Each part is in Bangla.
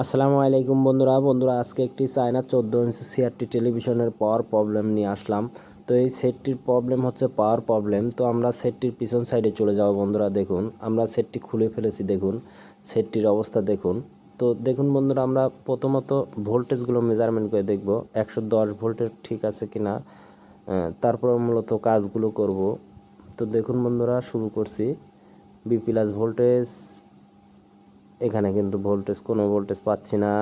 আসসালামু আলাইকুম বন্ধুরা। বন্ধুরা, আজকে একটি চায়না চোদ্দ ইঞ্চি সিআরটি টেলিভিশনের পাওয়ার প্রবলেম নিয়ে আসলাম। তো এই সেটটির প্রবলেম হচ্ছে পাওয়ার প্রবলেম তো আমরা সেটটির পিছন সাইডে চলে যাব বন্ধুরা, দেখুন। আমরা সেটটি খুলে ফেলেছি, দেখুন। সেটটির অবস্থা, দেখুন। তো দেখুন বন্ধুরা, আমরা প্রথমত ভোল্টেজগুলো মেজারমেন্ট করে দেখব। একশো দশ ভোল্টের ঠিক আছে কি না তারপর মূলত কাজগুলো করব। তো দেখুন বন্ধুরা, শুরু করছি। বি প্লাস ভোল্টেজ এখানে কিন্তু ভোল্টেজ কোনো ভোল্টেজ পাচ্ছি না।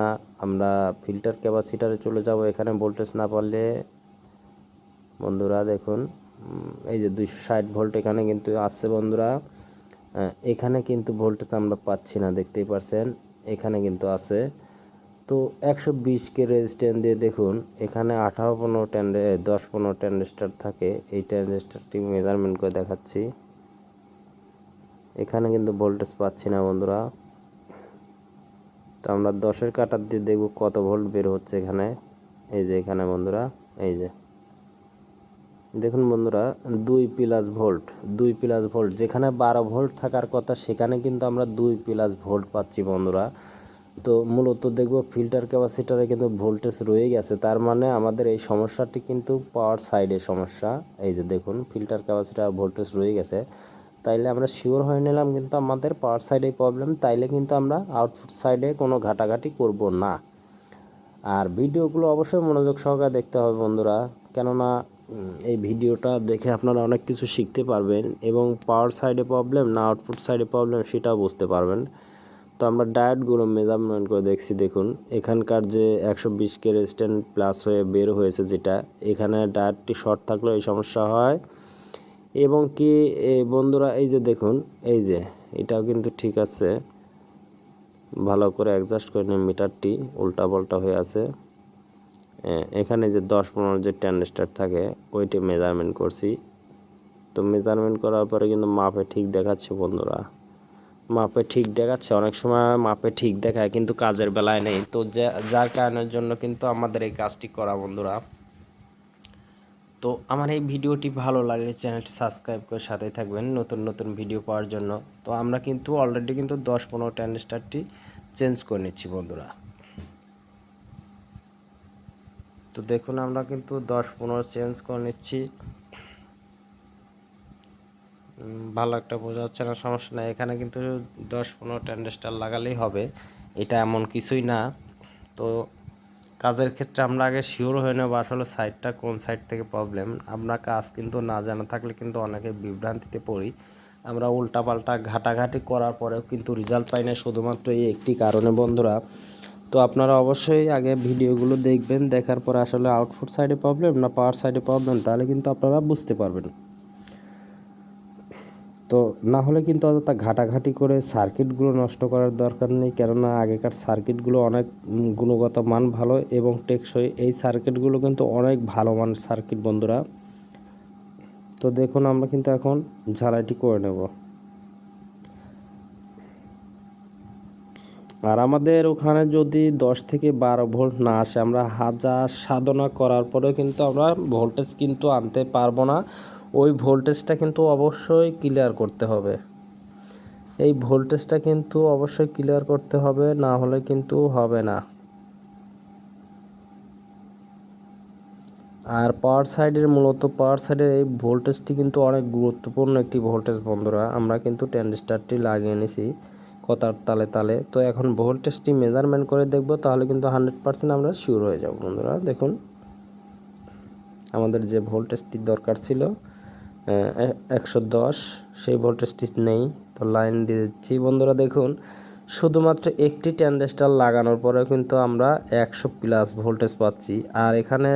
আমরা ফিল্টার ক্যাপাসিটারে চলে যাব এখানে ভোল্টেজ না পারলে। বন্ধুরা দেখুন এই যে দুইশো ষাট ভোল্ট এখানে কিন্তু আসছে বন্ধুরা। এখানে কিন্তু ভোল্টেজ আমরা পাচ্ছি না, দেখতেই পারছেন, এখানে কিন্তু আছে। তো একশো বিশ কে রেজিস্ট্যান্স দিয়ে দেখুন, এখানে আঠারো পনেরো ট্যান্ডে দশ পনেরো ট্যান্ডেস্টার থাকে। এই ট্যান্ডেস্টারটি মেজারমেন্ট করে দেখাচ্ছি। এখানে কিন্তু ভোল্টেজ পাচ্ছি না বন্ধুরা। তো আমরা দশের কাটার দিয়ে দেখব কত ভোল্ট বের হচ্ছে এখানে। এই যে এখানে বন্ধুরা, এই যে। দেখুন বন্ধুরা, দুই প্লাস ভোল্ট, দুই প্লাস ভোল্ট। যেখানে বারো ভোল্ট থাকার কথা, সেখানে কিন্তু আমরা দুই প্লাস ভোল্ট পাচ্ছি বন্ধুরা। তো মূলত দেখব ফিল্টার ক্যাপাসিটারে কিন্তু ভোল্টেজ রয়ে গেছে। তার মানে আমাদের এই সমস্যাটি কিন্তু পাওয়ার সাইডে সমস্যা। এই যে দেখুন ফিল্টার ক্যাপাসিটার ভোল্টেজ রয়ে গেছে। তাইলে আমরা শিওর হয়ে নিলাম কিন্তু আমাদের পাওয়ার সাইডে প্রবলেম তাইলে কিন্তু আমরা আউটপুট সাইডে কোনো ঘাটাঘাটি করব না। আর ভিডিওগুলো অবশ্যই মনোযোগ সহকারে দেখতে হবে বন্ধুরা, কেননা এই ভিডিওটা দেখে আপনারা অনেক কিছু শিখতে পারবেন এবং পাওয়ার সাইডে প্রবলেম না আউটপুট সাইডে প্রবলেম সেটাও বুঝতে পারবেন। তো আমরা ডায়েটগুলো মেজারমেন্ট করে দেখছি, দেখুন, এখানকার যে একশো বিশ কে রেজিস্ট্যান্ট প্লাস হয়ে বের হয়েছে যেটা, এখানে ডায়েটটি শর্ট থাকলেও এই সমস্যা হয়। এবং কি বন্ধুরা, এই যে দেখুন, এই যে, এটাও কিন্তু ঠিক আছে। ভালো করে অ্যাডজাস্ট করে নিন, মিটারটি উল্টা পাল্টা হয়ে আছে। এখানে যে দশ পনেরো যে ট্যান্ডেস্টার থাকে, ওইটি মেজারমেন্ট করছি। তো মেজারমেন্ট করার পরে কিন্তু মাপে ঠিক দেখাচ্ছে বন্ধুরা। মাপে ঠিক দেখাচ্ছে, অনেক সময় মাপে ঠিক দেখায়, কিন্তু কাজের বেলায় নেই। তো যার কারণের জন্য কিন্তু আমাদের এই কাজটি করা বন্ধুরা। তো আমার এই ভিডিওটি ভালো লাগলে চ্যানেলটি সাবস্ক্রাইব করে সাথে থাকবেন নতুন নতুন ভিডিও পাওয়ার জন্য। তো আমরা কিন্তু অলরেডি কিন্তু দশ, পনেরো ট্যান্ডেস্টারটি চেঞ্জ করে নিচ্ছি বন্ধুরা। তো দেখুন আমরা কিন্তু দশ, পনেরো চেঞ্জ করে নিচ্ছি। ভালো একটা বোঝা যাচ্ছে না, সমস্যা নেই। এখানে কিন্তু দশ, পনেরো ট্যান্ডেস্টার লাগালেই হবে। এটা এমন কিছুই না। তো কাজের ক্ষেত্রে আমরা আগে শিওর হয়ে নেব আসলে সাইডটা কোন সাইড থেকে প্রবলেম আমরা কাজ কিন্তু না জানা থাকলে কিন্তু অনেকে বিভ্রান্তিতে পড়ি। আমরা উল্টাপাল্টা ঘাটাঘাটি করার পরেও কিন্তু রেজাল্ট পাই না শুধুমাত্র এই একটি কারণে, বন্ধুরা। তো আপনারা অবশ্যই আগে ভিডিওগুলো দেখবেন, দেখার পরে আসলে আউটপুট সাইডে প্রবলেম না পাওয়ার সাইডে প্রবলেম তাহলে কিন্তু আপনারা বুঝতে পারবেন। তো না হলে কিন্তু অযথা ঘাটাঘাটি করে সার্কিটগুলো নষ্ট করার দরকার নেই। কেননা আগেকার সার্কিটগুলো অনেক গুণগত মান ভালো এবং টেকসই। এই সার্কিটগুলো কিন্তু অনেক ভালো মানের সার্কিট, বন্ধুরা। তো দেখুন, আমরা কিন্তু এখন ঝালাইটি করে নেব। আর আমাদের ওখানে যদি দশ থেকে বারো ভোল্ট না আসে, আমরা হাজার সাধনা করার পরেও কিন্তু আমরা ভোল্টেজ কিন্তু আনতে পারব না। ওই ভোল্টেজটা কিন্তু অবশ্যই ক্লিয়ার করতে হবে। এই ভোল্টেজটা কিন্তু অবশ্যই ক্লিয়ার করতে হবে, না হলে কিন্তু হবে না। আর পাওয়ার সাইডের মূলত পাওয়ার সাইডের এই ভোল্টেজটি কিন্তু অনেক গুরুত্বপূর্ণ একটি ভোল্টেজ বন্ধুরা। আমরা কিন্তু ট্যান্ডিস্টারটি লাগিয়ে নিছি কথার তালে তালে। তো এখন ভোল্টেজটি মেজারমেন্ট করে দেখব, তাহলে কিন্তু হান্ড্রেড পার্সেন্ট আমরা শিওর হয়ে যাব বন্ধুরা। দেখুন, আমাদের যে ভোল্টেজটি দরকার ছিল একশো দশ, সেই ভোল্টেজটি নেই। তো লাইন দিয়ে দিচ্ছি। বন্ধুরা দেখুন, শুধুমাত্র একটি ট্যান্ডেস্টার লাগানোর পরেও কিন্তু আমরা একশো প্লাস ভোল্টেজ পাচ্ছি। আর এখানে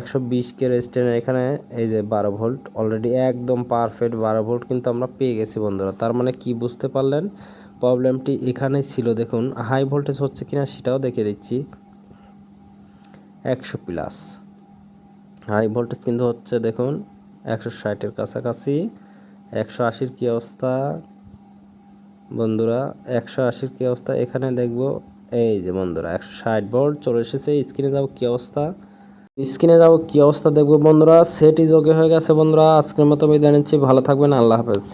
একশো বিশ কে রেজিস্ট্যান্ট এখানে এই যে বারো ভোল্ট অলরেডি একদম পারফেক্ট বারো ভোল্ট কিন্তু আমরা পেয়ে গেছি বন্ধুরা। তার মানে কি বুঝতে পারলেন? প্রবলেমটি এখানেই ছিল। দেখুন হাই ভোল্টেজ হচ্ছে কিনা সেটাও দেখে দিচ্ছি। একশো প্লাস হাই ভোল্টেজ কিন্তু হচ্ছে, দেখুন একশো ষাটের কাছাকাছি। একশো আশির কী অবস্থা? বন্ধুরা, একশো আশির কী অবস্থা? এখানে দেখব, এই যে বন্ধুরা, একশো ষাট বোর্ড চলে এসেছে। স্ক্রিনে যাব কী অবস্থা? স্ক্রিনে যাব কী অবস্থা দেখব বন্ধুরা। সেটি যোগে হয়ে গেছে বন্ধুরা। আজকের মতো আমি নিচ্ছি। ভালো থাকবেন। আল্লাহ হাফেজ।